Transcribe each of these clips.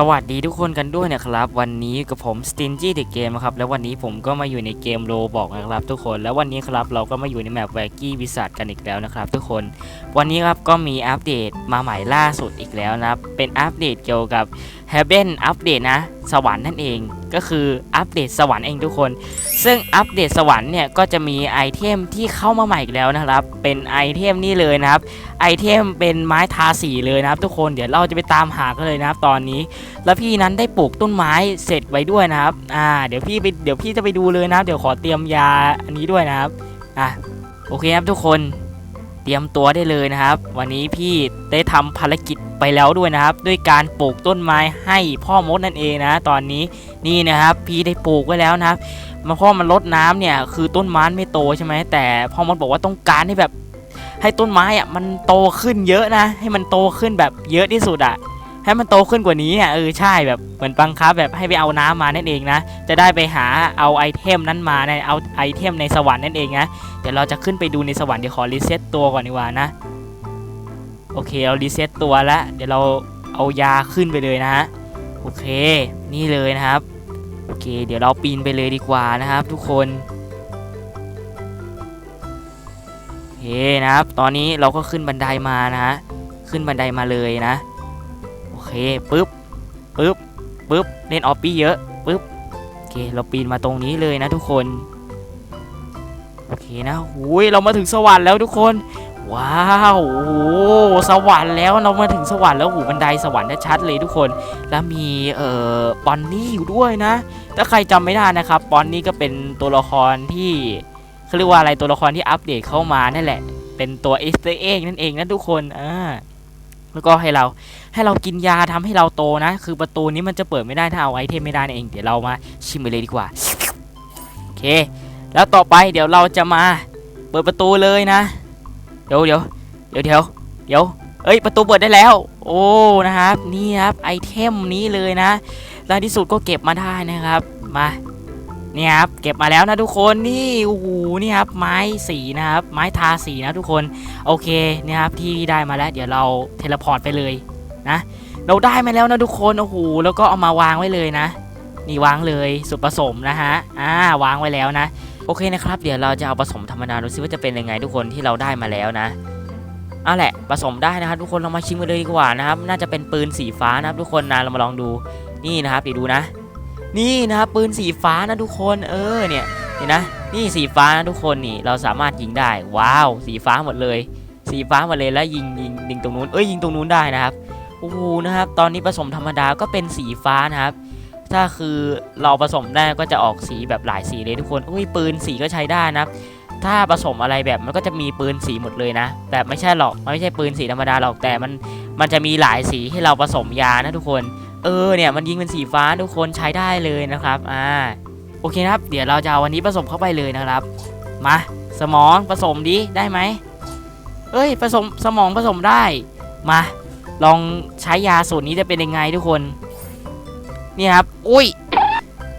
สวัสดีทุกคนกันด้วยนะครับ วันนี้กับผม Stingy The Game นะครับแล้ววันนี้ผมก็มาอยู่ในเกมโลบอกนะครับ ทุกคนแล้ววันนี้ครับเราก็มาอยู่ในแมปแวกกี้วิสัทกันอีกแล้วนะครับ ทุกคนวันนี้ครับก็มีอัปเดตมาใหม่ล่าสุดอีกแล้วนะครับเป็นอัปเดตเกี่ยวกับ Heaven อัปเดตนะ สวรรค์นั่นเองก็คืออัปเดตสวรรค์เองทุกคน ซึ่งอัปเดตสวรรค์เนี่ยก็จะมีไอเทมที่เข้ามาใหม่อีกแล้วนะครับ เป็นไอเทมนี่เลยนะครับ ไอเทมเป็นไม้ทาสีเลยนะครับ ทุกคนเดี๋ยวเราจะไปตามหากันเลยนะครับตอนนี้ แล้วพี่นั้นได้ปลูกต้นไม้เสร็จไว้ด้วยนะครับอ่าเดี๋ยวพี่ไปเดี๋ยวพี่จะไปดูเลยนะครับ เดี๋ยวขอเตรียมยาอันนี้ด้วยนะครับอะโอเคครับทุกคนเตรียมตัวได้เลยนะครับ วันนี้พี่ได้ทำภารกิจ ไปแล้วด้วยนะครับ ด้วยการปลูกต้นไม้ให้พ่อมดนั่นเองนะ ตอนนี้นี่นะครับ พี่ได้ปลูกไว้แล้วนะครับมาพ่อมันลดน้ำเนี่ยคือต้นไม้ไม่โตใช่ไหมแต่พ่อมดบอกว่าต้องการให้แบบให้ต้นไม้อะมันโตขึ้นเยอะนะ ให้มันโตขึ้นแบบเยอะที่สุดอะให้มันโตขึ้นกว่านี้อะเออใช่แบบเหมือนบังคับแบบให้ไปเอาน้ำมานั่นเองนะ จะได้ไปหาเอาไอเทมนั้นมาในเอาไอเทมในสวรรค์นั่นเองนะเดี๋ยวเราจะขึ้นไปดูในสวรรค์เดี๋ยวขอรีเซ็ตตัวก่อนดีกว่านะ โอเคเรารีเซ็ตตัวแล้วเดี๋ยวเราเอายาขึ้นไปเลยนะฮะโอเค นี่เลยนะครับโอเค เดี๋ยวเราปีนไปเลยดีกว่านะครับ ทุกคนโอเคนะครับ ตอนนี้เราก็ขึ้นบันไดมานะฮะขึ้นบันไดมาเลยนะโอเคปึ๊บปึ๊บปึ๊บเล่นออปปี้เยอะปึ๊บโอเคเราปีนมาตรงนี้เลยนะทุกคนโอเคนะหุยเรามาถึงสวรรค์แล้วทุกคน ว้าวโอ้โหสวรรค์แล้วเรามาถึงสวรรค์แล้วหูบันไดสวรรค์ชัดเลยทุกคน แล้วมีเอ่อปอนนี่อยู่ด้วยนะ ถ้าใครจำไม่ได้นะครับปอนนี่ก็เป็นตัวละครที่เขาเรียกว่าอะไรตัวละครที่อัปเดตเข้ามานั่นแหละ เป็นตัวเอสเตอร์เองนั่นเองนะทุกคนอ่าแล้วก็ให้เราให้เรากินยาทำให้เราโตนะ คือประตูนี้มันจะเปิดไม่ได้ถ้าเอาไอเทมไม่ได้นเองเดี๋ยวเรามาชิมไปเลยดีกว่าโอเค แล้วต่อไปเดี๋ยวเราจะมาเปิดประตูเลยนะ เดี๋ยวเดี๋ยวเดี๋ยวเดี๋ยวเดี๋ยวเอ้ยประตูเปิดได้แล้ว โอ้นะครับนี่ครับไอเทมนี้เลยนะแล้วที่สุดก็เก็บมาได้นะครับมาเนี่ยครับเก็บมาแล้วนะทุกคนนี่โอ้โหนี่ครับไม้สีนะครับ ไม้ทาสีนะทุกคนโอเคนี่ครับที่ได้มาแล้ว เดี๋ยวเราเทเลพอร์ตไปเลยนะเราได้มาแล้วนะทุกคนโอ้โหแล้วก็เอามาวางไว้เลยนะ นี่วางเลยสุดผสมนะฮะอ่าวางไว้แล้วนะ โอเคนะครับ เดี๋ยวเราจะเอาผสมธรรมดาดูซิว่าจะเป็นยังไงทุกคนที่เราได้มาแล้วนะเอาแหละผสมได้นะครับทุกคนเรามาชิมกันเลยดีกว่านะครับ น่าจะเป็นปืนสีฟ้านะครับ ทุกคนนะเรามาลองดูนี่นะครับเดี๋ยวดูนะ นี่นะครับปืนสีฟ้านะทุกคนเออเนี่ยเห็นนะ นี่สีฟ้านะทุกคนนี่เราสามารถยิงได้ ว้าว สีฟ้าหมดเลย สีฟ้าหมดเลยแล้วยิงยิงยิงตรงนู้นเอ้ยยิงตรงนู้นได้นะครับโอ้โหนะครับ ตอนนี้ผสมธรรมดาก็เป็นสีฟ้านะครับ ถ้าคือเราผสมได้ก็จะออกสีแบบหลายสีเลยทุกคนอุ้ยปืนสีก็ใช้ได้นะ ถ้าผสมอะไรแบบมันก็จะมีปืนสีหมดเลยนะ แต่ไม่ใช่หรอกมันไม่ใช่ปืนสีธรรมดาหรอกแต่มันมันจะมีหลายสีให้เราผสมยานะทุกคน เออเนี่ยมันยิงเป็นสีฟ้าทุกคนใช้ได้เลยนะครับอ่าโอเคครับ เดี๋ยวเราจะเอาวันนี้ผสมเข้าไปเลยนะครับ มาสมองผสมดีได้ไหมเอ้ยผสมสมองผสมได้มาลองใช้ยาสูตรนี้จะเป็นยังไงทุกคน นี่ครับ อุ้ย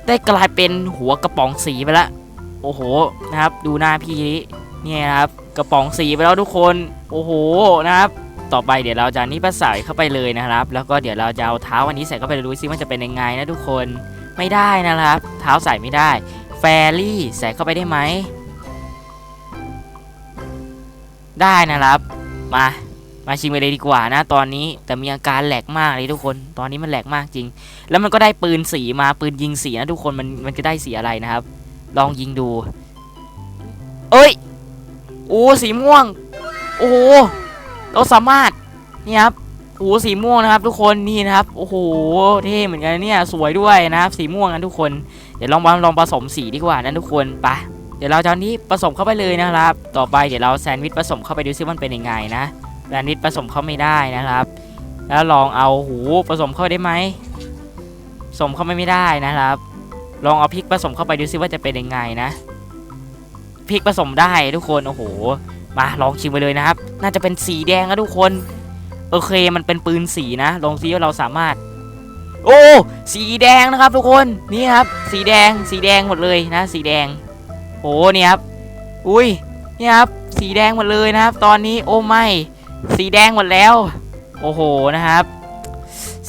ได้กลายเป็นหัวกระป๋องสีไปแล้วโอ้โห นะครับ ดูหน้าพี่นี้เนี่ยนะครับ กระป๋องสีไปแล้วทุกคน โอ้โห นะครับ ต่อไปเดี๋ยวเราจะนี่ปใส่เข้าไปเลยนะครับ แล้วก็เดี๋ยวเราจะเอาเท้าอันนี้ใส่เข้าไปดูซิว่าจะเป็นยังไงนะทุกคน ไม่ได้นะครับ เท้าใส่ไม่ได้ แฟรี่ใส่เข้าไปได้ไหม ได้นะครับ มา มาชิมไปเลยดีกว่านะตอนนี้แต่มีอาการแหลกมากเลยทุกคน ตอนนี้มันแหลกมากจริง แล้วมันก็ได้ปืนสีมาปืนยิงสีนะทุกคนมันมันจะได้สีอะไรนะครับ ลองยิงดู เอ้ยโอ้สีม่วง โอ้โหเราสามารถนี่ครับโอ้สีม่วงนะครับ ทุกคนนี่นะครับโอ้โหเท่เหมือนกันเนี่ยสวยด้วยนะครับ สีม่วงนะทุกคนเดี๋ยวลองลองผสมสีดีกว่านะทุกคนไปเดี๋ยวเราจะเอานี้ผสมเข้าไปเลยนะครับ ต่อไปเดี๋ยวเราแซนด์วิชผสมเข้าไปดูซิว่ามันเป็นยังไงนะ แซนด์วิชผสมเข้าไม่ได้นะครับ แล้วลองเอาหูผสมเข้าได้ไหมผสมเข้าไปไม่ได้นะครับ ลองเอาพริกผสมเข้าไปดูซิว่าจะเป็นยังไงนะพริกผสมได้ทุกคนโอ้โห มาลองชิมไปเลยนะครับ น่าจะเป็นสีแดงนะทุกคน โอเคมันเป็นปืนสีนะลองซิว่าเราสามารถ โอ้สีแดงนะครับ ทุกคนนี่ครับ สีแดงสีแดงหมดเลยนะ สีแดงโอ้เนี่ยครับอุ้ยเนี่ยครับสีแดงหมดเลยนะครับ ตอนนี้โอ้ไม่ สีแดงหมดแล้ว โอ้โหนะครับ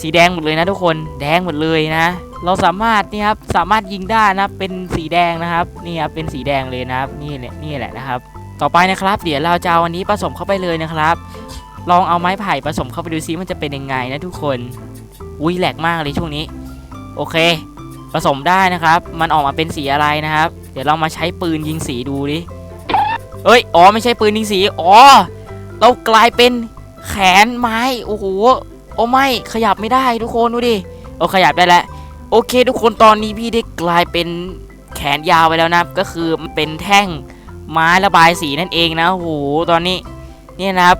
สีแดงหมดเลยนะทุกคนแดงหมดเลยนะ เราสามารถนี่ครับสามารถยิงได้นะเป็นสีแดงนะครับนี่ครับเป็นสีแดงเลยนะครับนี่แหละนี่แหละนะครับ ต่อไปนะครับ เดี๋ยวเราจะเอาอันนี้ผสมเข้าไปเลยนะครับ ลองเอาไม้ไผ่ผสมเข้าไปดูซิมันจะเป็นยังไงนะทุกคนอุ้ยแหลกมากเลยช่วงนี้ โอเคผสมได้นะครับ มันออกมาเป็นสีอะไรนะครับ เดี๋ยวเรามาใช้ปืนยิงสีดูดิเอ้ย อ๋อ ไม่ใช่ปืนยิงสี อ๋อ เรากลายเป็นแขนไม้โอ้โหโอ้ไม่ขยับไม่ได้ทุกคนดูดิโอ้ขยับได้แล้วโอเค ทุกคนตอนนี้พี่ได้กลายเป็นแขนยาวไปแล้วนะก็คือมันเป็นแท่งไม้ระบายสีนั่นเองนะโอ้โหตอนนี้เนี่ยนะครับ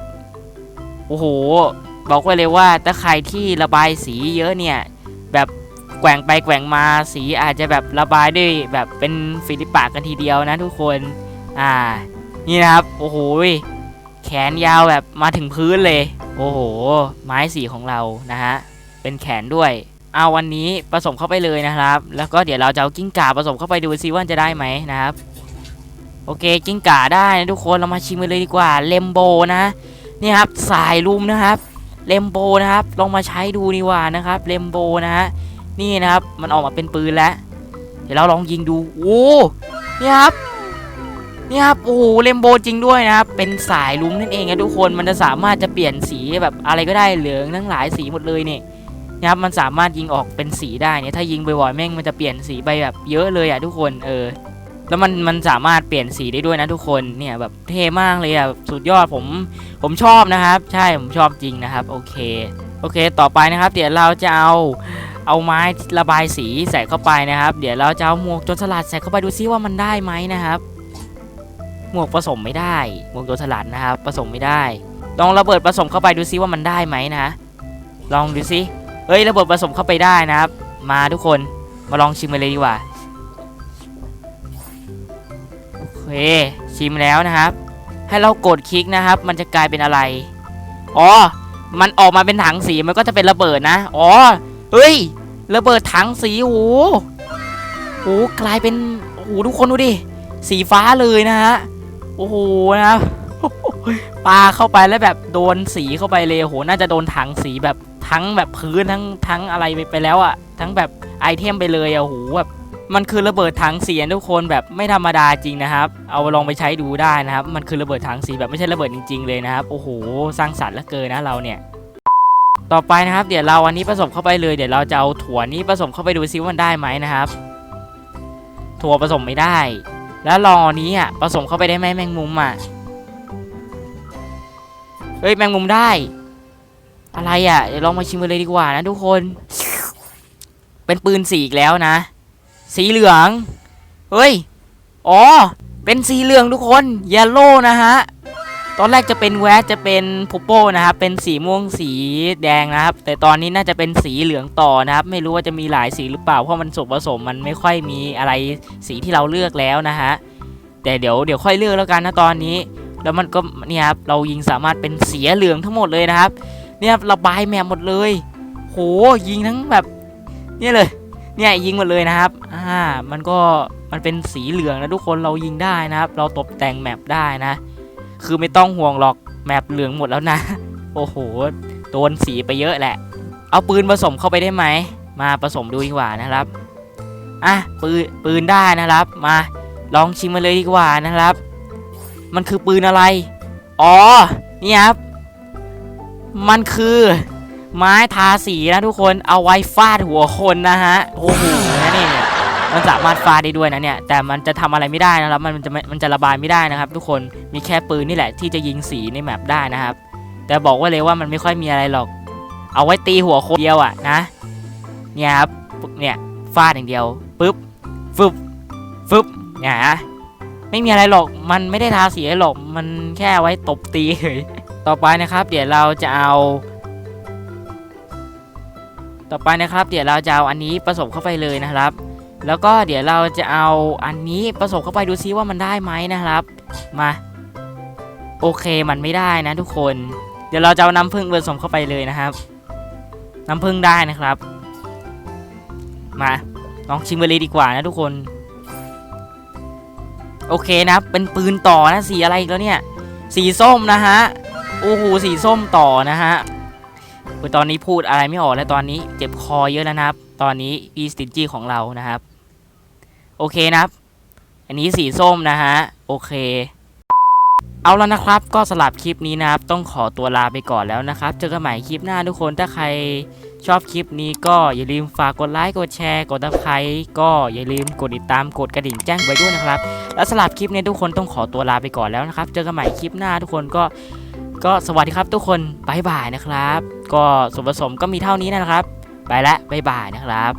โอ้โหบอกไว้เลยว่าถ้าใครที่ระบายสีเยอะเนี่ยแบบแกว่งไปแกว่งมาสีอาจจะแบบระบายด้วยแบบเป็นฟิลิปปากกันทีเดียวนะทุกคน อ่า นี่นะครับ โอ้โห แขนยาวแบบมาถึงพื้นเลย โอ้โห ไม้สีของเรานะฮะ เป็นแขนด้วย เอาวันนี้ผสมเข้าไปเลยนะครับ แล้วก็เดี๋ยวเราจะเอากิ้งก่าผสมเข้าไปดูซิว่าจะได้ไหมนะครับ โอเค กิ้งก่าได้นะทุกคน เรามาชิมกันเลยดีกว่า เลมโบนะ นี่ครับ สายลุมนะครับ เลมโบนะครับ ลองมาใช้ดูดีกว่านะครับ เลมโบนะฮะ นี่นะครับ มันออกมาเป็นปืนแล้ว เดี๋ยวเราลองยิงดู โอ้ นี่ครับ นี่ครับโอ้โหเลมโบจริงด้วยนะครับ เป็นสายลุ้มนั่นเองนะทุกคนมันจะสามารถจะเปลี่ยนสีแบบอะไรก็ได้เหลืองทั้งหลายสีหมดเลยเนี่ยนะครับมันสามารถยิงออกเป็นสีได้เนี่ยถ้ายิงบ่อยๆแม่งมันจะเปลี่ยนสีไปแบบเยอะเลยอะทุกคนเออแล้วมันมันสามารถเปลี่ยนสีได้ด้วยนะทุกคนเนี่ยแบบเท่มากเลยอะสุดยอดผมผมชอบนะครับ ใช่ผมชอบจริงนะครับโอเคโอเค ต่อไปนะครับ เดี๋ยวเราจะเอาเอาไม้ระบายสีใส่เข้าไปนะครับ เดี๋ยวเราจะเอาหมวกจรสลัดใส่เข้าไปดูซิว่ามันได้ไหมนะครับ หมวกผสมไม่ได้ หมวกโจรสลัดนะครับผสมไม่ได้ ลองระเบิดผสมเข้าไปดูซิว่ามันได้ไหมนะ ลองดูซิเฮ้ยระเบิดผสมเข้าไปได้นะครับ มาทุกคนมาลองชิมกันเลยดีกว่าโอเคชิมแล้วนะครับ ให้เรากดคลิกนะครับ มันจะกลายเป็นอะไรอ๋อมันออกมาเป็นถังสีมันก็จะเป็นระเบิดนะอ๋อเฮ้ยระเบิดถังสีโอ้โหโหกลายเป็นโอ้โหทุกคนดูดิสีฟ้าเลยนะฮะ โอ้โหนะครับปาเข้าไปแล้วแบบโดนสีเข้าไปเลยโหน่าจะโดนถังสีแบบทั้งแบบพื้นทั้งทั้งอะไรไปไปแล้วอะทั้งแบบไอเทมไปเลยอะโอ้โหแบบมันคือระเบิดถังสีทุกคนแบบไม่ธรรมดาจริงนะครับ เอาลองไปใช้ดูได้นะครับ มันคือระเบิดถังสีแบบไม่ใช่ระเบิดจริง ๆ เลยนะครับโอ้โหสร้างสรรค์เหลือเกินนะเราเนี่ยต่อไปนะครับ เดี๋ยวเราอันนี้ผสมเข้าไปเลยเดี๋ยวเราจะเอาถั่วนี้ผสมเข้าไปดูซิว่ามันได้ไหมนะครับ ถั่วผสมไม่ได้ แล้วลองอันนี้อะผสมเข้าไปได้ไหมแมงมุมอะเฮ้ยแมงมุมได้ อะไรอะเดี๋ยวลองมาชิมกันเลยดีกว่านะทุกคน เป็นปืนสีอีกแล้วนะ สีเหลือง เฮ้ย อ๋อ เป็นสีเหลืองทุกคนเยลโล่นะฮะ ตอนแรกจะเป็นแวดจะเป็นโพโป้นะครับ เป็นสีม่วงสีแดงนะครับ แต่ตอนนี้น่าจะเป็นสีเหลืองต่อนะครับ ไม่รู้ว่าจะมีหลายสีหรือเปล่า เพราะมันส่วนผสมมันไม่ค่อยมีอะไรสีที่เราเลือกแล้วนะฮะ แต่เดี๋ยวเดี๋ยวค่อยเลือกแล้วกันนะตอนนี้ แล้วมันก็เนี่ยครับเรายิงสามารถเป็นสีเหลืองทั้งหมดเลยนะครับ เนี่ยครับระบายแมปหมดเลย โหยิงทั้งแบบเนี่ยเลย เนี่ยยิงหมดเลยนะครับ อ่า มันก็มันเป็นสีเหลืองนะทุกคนเรายิงได้นะครับ เราตกแต่งแมปได้นะ คือไม่ต้องห่วงหรอกแมปเหลืองหมดแล้วนะ โอ้โห โดนสีไปเยอะแหละ เอาปืนผสมเข้าไปได้ไหม มาผสมดูดีกว่านะครับ อะปืนปืนได้นะครับ มาลองชิมมาเลยดีกว่านะครับ มันคือปืนอะไร อ๋อ นี่ครับ มันคือ ไม้ทาสีนะทุกคน เอาไว้ฟาดหัวคนนะฮะ โอ้โห มันสามารถฟาดได้ด้วยนะเนี่ย แต่มันจะทำอะไรไม่ได้นะครับ มันจะมันจะระบายไม่ได้นะครับ ทุกคน มีแค่ปืนนี่แหละที่จะยิงสีในแมปได้นะครับ แต่บอกไว่าเลยว่ามันไม่ค่อยมีอะไรหรอก เอาไว้ตีหัวคนเดียวอะนะ เนี่ยครับ เนี่ยฟาดอย่างเดียวปึ๊บฟึบฟึบเนี่ยนะไม่มีอะไรหรอก มันไม่ได้ทาสีหรอก มันแค่ไว้ตบตีเฉยต่อไปนะครับ เดี๋ยวเราจะเอาต่อไปนะครับ เดี๋ยวเราจะเอาอันนี้ผสมเข้าไปเลยนะครับ แล้วก็เดี๋ยวเราจะเอาอันนี้ผสมเข้าไปดูซิว่ามันได้ไหมนะครับ มา โอเคมันไม่ได้นะทุกคน เดี๋ยวเราจะเอาน้ำผึ้งผสมเข้าไปเลยนะครับ น้ำผึ้งได้นะครับ มาลองชิมกันเลยดีกว่านะทุกคน โอเคนะครับเป็นปืนต่อนะสีอะไรอีกแล้วเนี่ย สีส้มนะฮะโอ้โหสีส้มต่อนะฮะ อุ๊ยตอนนี้พูดอะไรไม่ออกแล้วตอนนี้เจ็บคอเยอะแล้วนะครับ ตอนนี้อีสตินจี้ของเรานะครับ โอเคนะครับ อันนี้สีส้มนะฮะ โอเค เอาแล้วนะครับ ก็สลับคลิปนี้นะครับ ต้องขอตัวลาไปก่อนแล้วนะครับ เจอกันใหม่คลิปหน้าทุกคน ถ้าใครชอบคลิปนี้ก็อย่าลืมฝากกดไลค์ กดแชร์ กดติดตามก็อย่าลืมกดติดตาม กดกระดิ่งแจ้งไว้ด้วยนะครับ แล้วสลับคลิปนี้ทุกคนต้องขอตัวลาไปก่อนแล้วนะครับ เจอกันใหม่คลิปหน้าทุกคนก็ ก็สวัสดีครับทุกคนบายบายนะครับ ก็ส่วนผสมก็มีเท่านี้นะครับ ไปละบายบายนะครับ